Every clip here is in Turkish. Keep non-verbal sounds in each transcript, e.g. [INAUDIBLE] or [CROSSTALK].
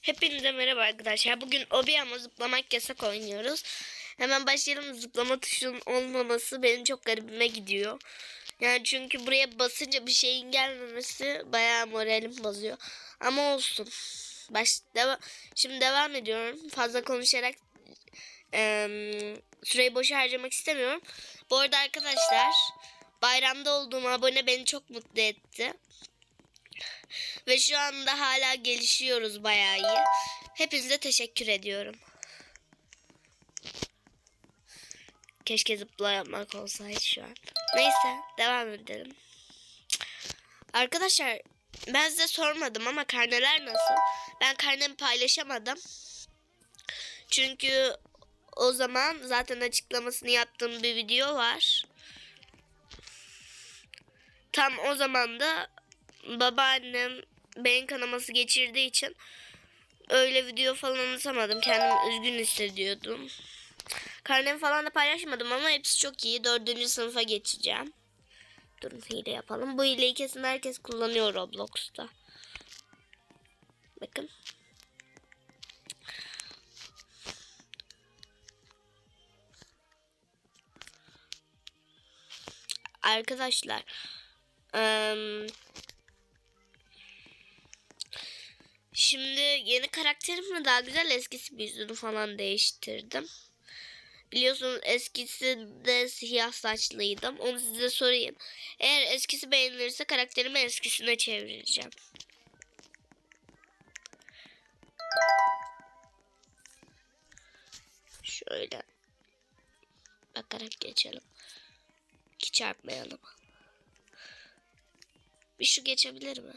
Hepinize merhaba arkadaşlar. Bugün obi ama zıplamak yasak oynuyoruz. Hemen başlayalım. Zıplama tuşunun olmaması benim çok garibime gidiyor. Yani çünkü buraya basınca bir şeyin gelmemesi bayağı moralim bozuyor. Ama olsun. Baş, deva, şimdi devam ediyorum. Fazla konuşarak eee, süreyi boşa harcamak istemiyorum. Bu arada arkadaşlar bayramda olduğum abone beni çok mutlu etti. Ve şu anda hala gelişiyoruz bayağı iyi. Hepinize teşekkür ediyorum. Keşke zıplamak olsaydı şu an. Neyse devam edelim. Arkadaşlar ben size sormadım ama karneler nasıl? Ben karnemi paylaşamadım. Çünkü o zaman zaten açıklamasını yaptığım bir video var. Tam o zaman da babaannem beyin kanaması geçirdiği için öyle video falan atamadım. Kendimi üzgün hissediyordum. Karnemi falan da paylaşmadım ama hepsi çok iyi. Dördüncü sınıfa geçeceğim. Durun hile yapalım. Bu hileyi kesin herkes kullanıyor Roblox'ta. Bakın. Arkadaşlar. eee, Şimdi yeni karakterimle daha güzel eskisi bir yüzünü falan değiştirdim. Biliyorsunuz eskisi de siyah saçlıydım. Onu size sorayım. Eğer eskisi beğenilirse karakterimi eskisine çevireceğim. Şöyle bakarak geçelim. Ki çarpmayalım. Bir şu geçebilir mi?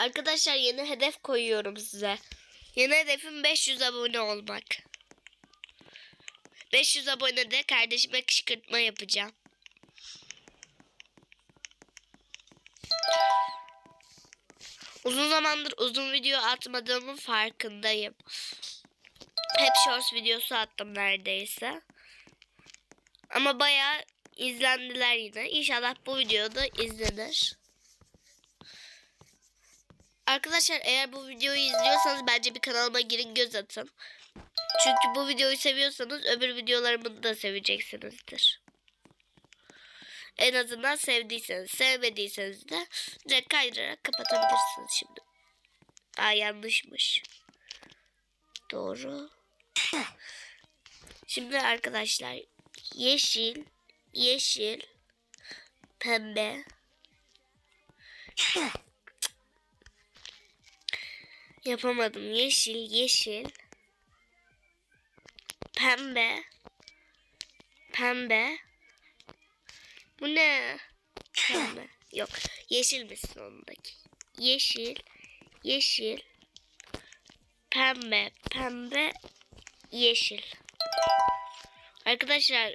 Arkadaşlar yeni hedef koyuyorum size. Yeni hedefim 500 abone olmak. 500 abonede kardeşime kışkırtma yapacağım. Uzun zamandır uzun video atmadığımın farkındayım. Hep shorts videosu attım neredeyse. Ama bayağı izlendiler yine. İnşallah bu videoda izlenir. Arkadaşlar eğer bu videoyu izliyorsanız bence bir kanalıma girin göz atın. Çünkü bu videoyu seviyorsanız öbür videolarımı da seveceksinizdir. En azından sevdiyseniz, sevmediyseniz de direkt kaydırarak kapatabilirsiniz şimdi. Aa yanlışmış. Doğru. [COUGHS] Şimdi arkadaşlar yeşil, yeşil, pembe, [COUGHS] Yapamadım. Yeşil, yeşil. Pembe. Pembe. Bu ne? Pembe. [LAUGHS] Yok. Yeşilmiş sonundaki. Yeşil, yeşil. Pembe, pembe, yeşil. Arkadaşlar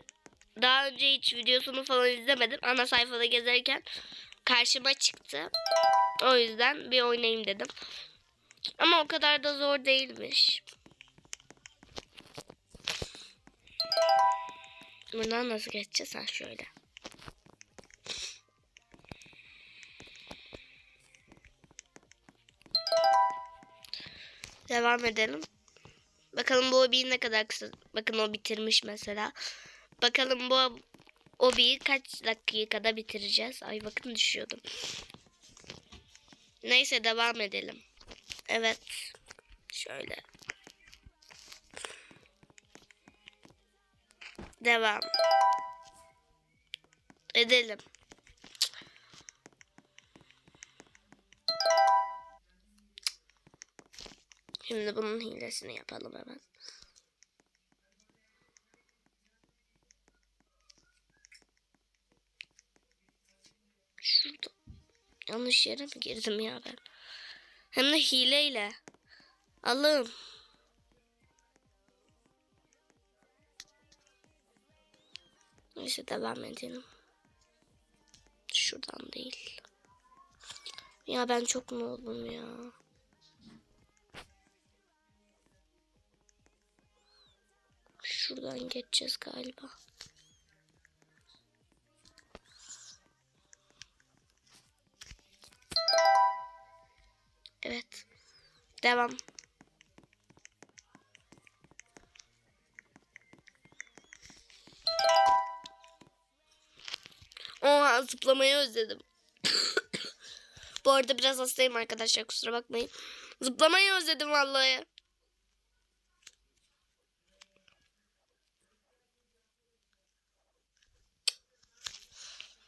daha önce hiç videosunu falan izlemedim. Ana sayfada gezerken karşıma çıktı. O yüzden bir oynayayım dedim. Ama o kadar da zor değilmiş. Buradan nasıl geçeceğiz? Ha şöyle. Devam edelim. Bakalım bu hobiyi ne kadar kısa. Bakın o bitirmiş mesela. Bakalım bu hobiyi kaç dakikada bitireceğiz. Ay bakın düşüyordum. Neyse devam edelim. Evet. Şöyle. Devam. Edelim. Şimdi bunun hilesini yapalım hemen. Şurada. Yanlış yere mi girdim ya ben? Hem de hileyle. Allah'ım. Neyse devam edelim. Şuradan değil. Ya ben çok mu oldum ya? Şuradan geçeceğiz galiba. Devam. Oha zıplamayı özledim. [COUGHS] Bu arada biraz hastayım arkadaşlar kusura bakmayın. Zıplamayı özledim vallahi.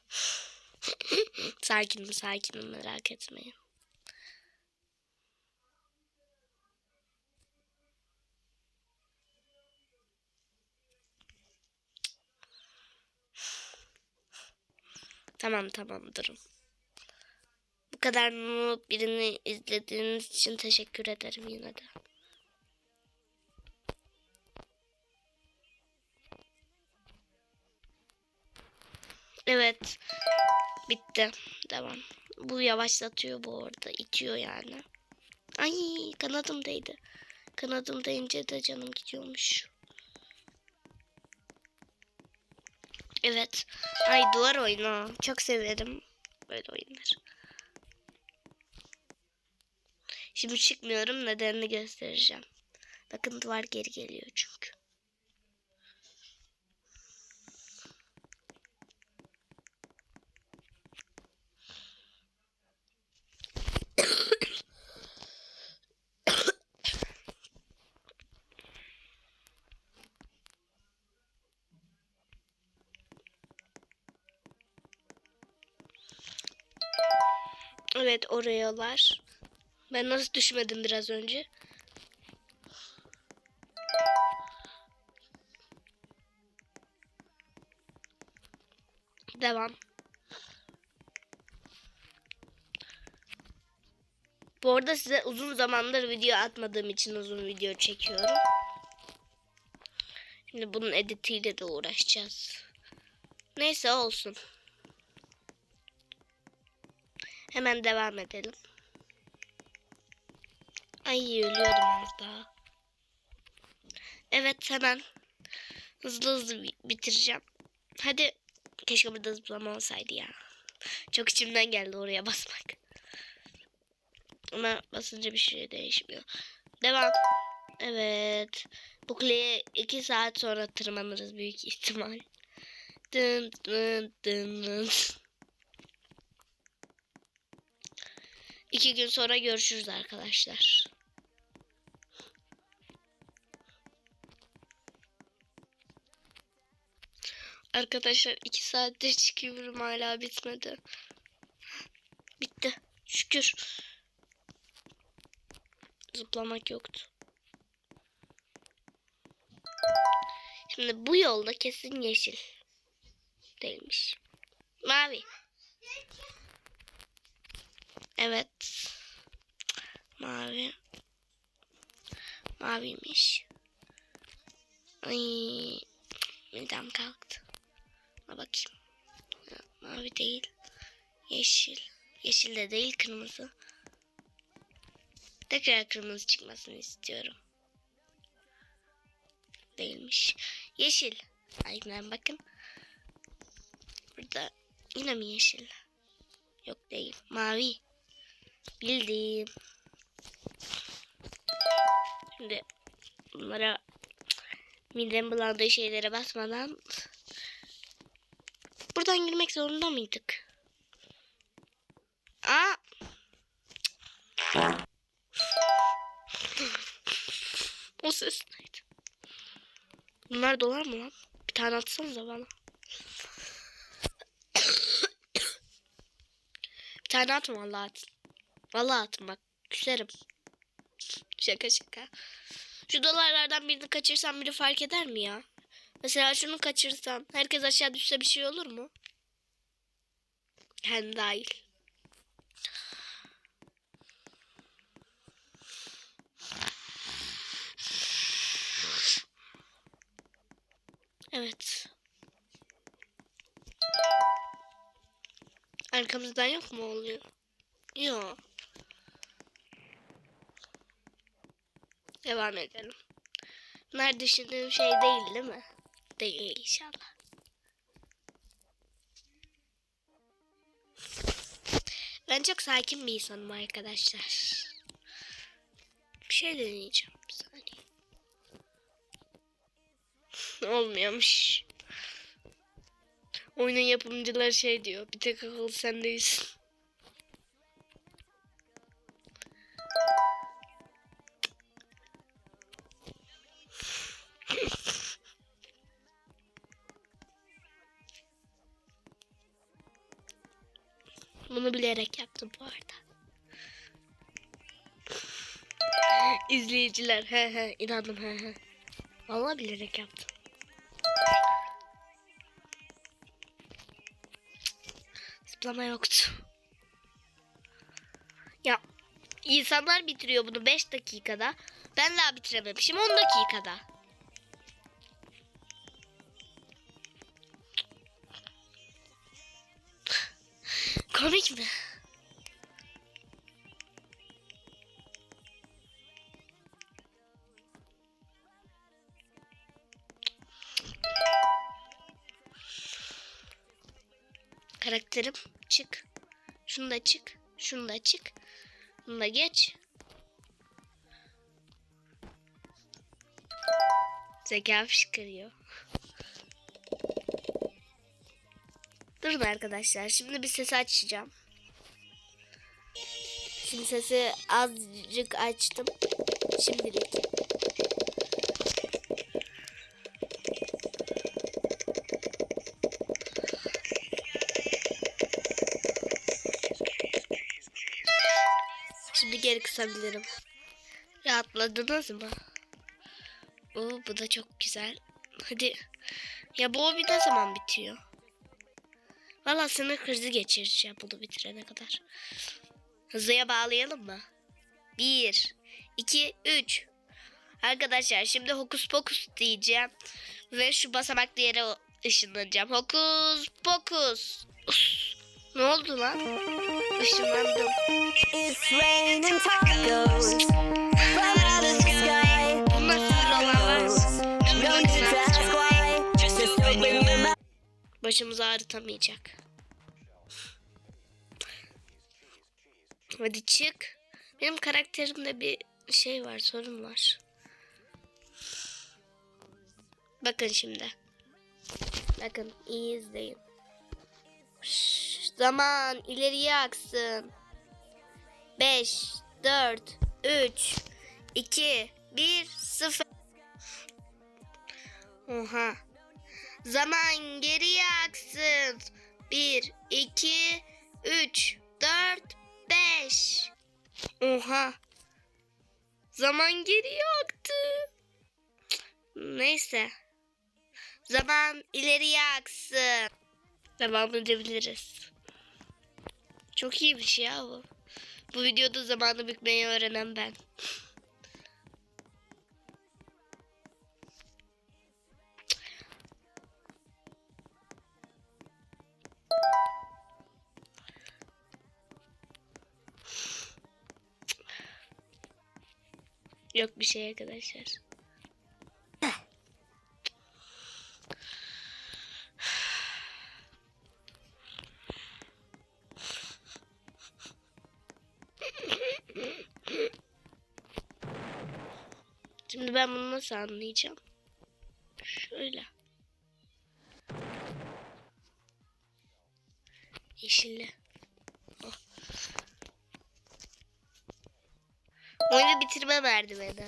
[COUGHS] sakinim sakinim merak etmeyin. Tamam tamam durun. Bu kadar noob birini izlediğiniz için teşekkür ederim yine de. Evet. Bitti. Devam. Bu yavaşlatıyor bu arada. itiyor yani. Ay kanadım değdi. Kanadım değince de canım gidiyormuş. Evet. Ay duvar oyunu. Çok severim böyle oyunları. Şimdi çıkmıyorum. Nedenini göstereceğim. Bakın duvar geri geliyor çünkü. Evet oraya Ben nasıl düşmedim biraz önce? Devam. Bu arada size uzun zamandır video atmadığım için uzun video çekiyorum. Şimdi bunun editiyle de uğraşacağız. Neyse olsun. Hemen devam edelim. Ay ölüyordum az daha. Evet hemen hızlı hızlı bitireceğim. Hadi keşke burada zıplama olsaydı ya. Çok içimden geldi oraya [LAUGHS] basmak. Ama basınca bir şey değişmiyor. Devam. Evet. Bu kuleye iki saat sonra tırmanırız büyük ihtimal. Dın dın dın dın. İki gün sonra görüşürüz arkadaşlar. Arkadaşlar iki saattir çıkıyorum hala bitmedi. Bitti. Şükür. Zıplamak yoktu. Şimdi bu yolda kesin yeşil. Değilmiş. Mavi. Evet. Mavi. Maviymiş. Ay, midem kalktı. Buna bakayım. Mavi değil. Yeşil. Yeşil de değil kırmızı. Tekrar kırmızı çıkmasını istiyorum. Değilmiş. Yeşil. Aynen bakın. Burada yine mi yeşil? Yok değil. Mavi. Bildim. Şimdi bunlara midem bulandığı şeylere basmadan buradan girmek zorunda mıydık? Aa! o ses neydi? Bunlar dolar mı lan? Bir tane atsanıza bana. Bir tane atın vallahi. Vallahi atın bak. Küserim. Şaka şaka. Şu dolarlardan birini kaçırsam biri fark eder mi ya? Mesela şunu kaçırsam herkes aşağı düşse bir şey olur mu? Kendi dahil. Evet. Arkamızdan yok mu oluyor? Yok. Devam edelim. Bunlar düşündüğüm şey değil değil mi? Değil inşallah. Ben çok sakin bir insanım arkadaşlar. şey deneyeceğim. Bir saniye. [LAUGHS] Olmuyormuş. Oyunun yapımcıları şey diyor. Bir tek akıl sendeyiz. Bunu bilerek yaptım bu arada. İzleyiciler he he inandım he he. Vallahi bilerek yaptım. Zıplama yoktu. Ya insanlar bitiriyor bunu 5 dakikada. Ben daha bitirememişim 10 dakikada. Komik mi? Karakterim çık. Şunu da çık. Şunu da çık. Bunu da geç. Zeka fışkırıyor. Durun arkadaşlar. Şimdi bir sesi açacağım. Şimdi sesi azıcık açtım. Şimdilik. Şimdi geri kısabilirim. Rahatladınız mı? Oo, bu da çok güzel. Hadi. Ya bu hobi ne zaman bitiyor? Valla sınır krizi geçireceğim bunu bitirene kadar. Hızlıya bağlayalım mı? Bir, iki, üç. Arkadaşlar şimdi hokus pokus diyeceğim. Ve şu basamaklı yere ışınlanacağım. Hokus pokus. Us. Ne oldu lan? Işınlandım. It's raining tacos Başımızı ağrıtamayacak. Hadi çık. Benim karakterimde bir şey var, sorun var. Bakın şimdi. Bakın iyi izleyin. Şşş, zaman ileriye aksın. 5, 4, 3, 2, 1, 0. Oha. Zaman geriye aksın. 1, 2, 3, 4, 5. Oha. Zaman geriye aktı. Neyse. Zaman ileriye aksın. Devam edebiliriz. Çok iyi bir şey ya bu. Bu videoda zamanı bükmeyi öğrenen ben. Yok bir şey arkadaşlar. Şimdi ben bunu nasıl anlayacağım? Şöyle. Yeşilli. Oyunu bitirme merdiveni.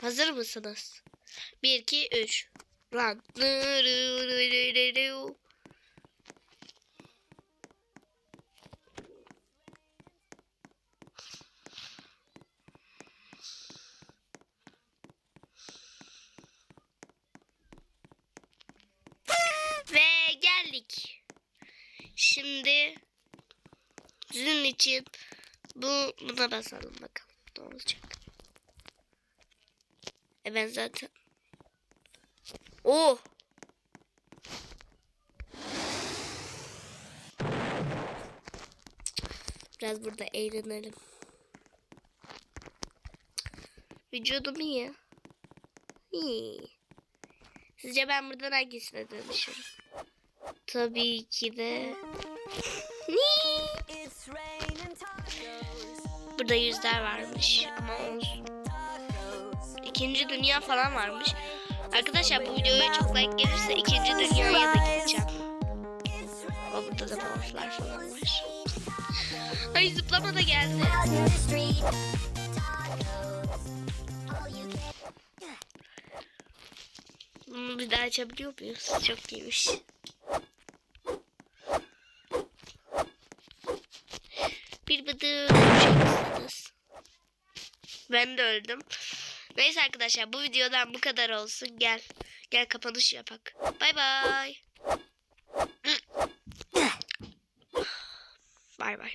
Hazır mısınız? 1, 2, 3. Lan. Ve geldik. Şimdi sizin için bu buna basalım bakalım ne olacak. E ben zaten Oh! Biraz burada eğlenelim. Vücudum iyi. İyi. Sizce ben buradan hangisine dönüşürüm? Tabii ki de... Tacos Burada yüzler varmış ama olsun. ikinci dünya falan varmış. Arkadaşlar bu videoya çok like gelirse ikinci dünyaya da gideceğim. O burada da morflar falan var. Ay zıplama da geldi. Bunu bir daha açabiliyor muyuz? Çok iyiymiş. Ben de öldüm. Neyse arkadaşlar bu videodan bu kadar olsun. Gel. Gel kapanış yapak. Bay bay. Bay bay.